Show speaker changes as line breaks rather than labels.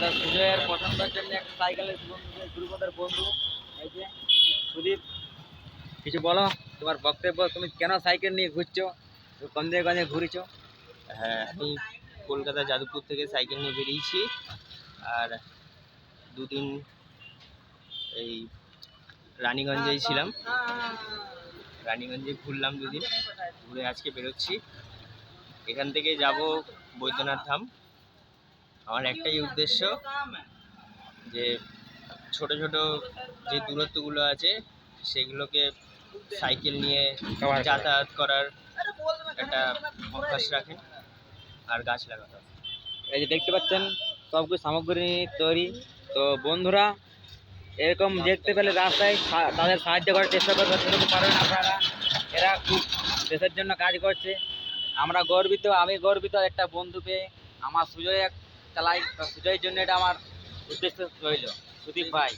আমাদের সুজয়ের পছন্দের জন্য একটা সাইকেলের বন্ধু বন্ধু, এই যে সুদীপ, কিছু বলো? তোমার বক্তব্য, তুমি কেন সাইকেল নিয়ে ঘুরছো? গঞ্জে গঞ্জে ঘুরেছো?
হ্যাঁ আমি কলকাতা যাদবপুর থেকে সাইকেল নিয়ে বেরিয়েছি। আর দুদিন এই রানীগঞ্জেই ছিলাম। রানীগঞ্জে ঘুরলাম দুদিন। ঘুরে আজকে বেরোচ্ছি। এখান থেকে যাব বৈদ্যনাথ ধাম। আমার একটাই উদ্দেশ্য যে ছোট ছোট যে দূরত্বগুলো আছে সেগুলোকে সাইকেল নিয়ে যাতায়াত করার একটা অভ্যাস রাখে আর গাছ লাগাতে।
এই যে দেখতে পাচ্ছেন সব কিছু সামগ্রী নিয়ে তৈরি। তো বন্ধুরা এরকম দেখতে পেলে রাস্তায় তাদের সাহায্য করার চেষ্টা করবে। সেরকম পারবেন আপনারা এরা খুব দেশের জন্য কাজ করছে। আমরা গর্বিত আমি গর্বিত একটা বন্ধু পেয়ে আমার সুজয় এক চালাই সুজয়ের জন্য এটা আমার উদ্দেশ্য রইল। সুদীপ ভাই।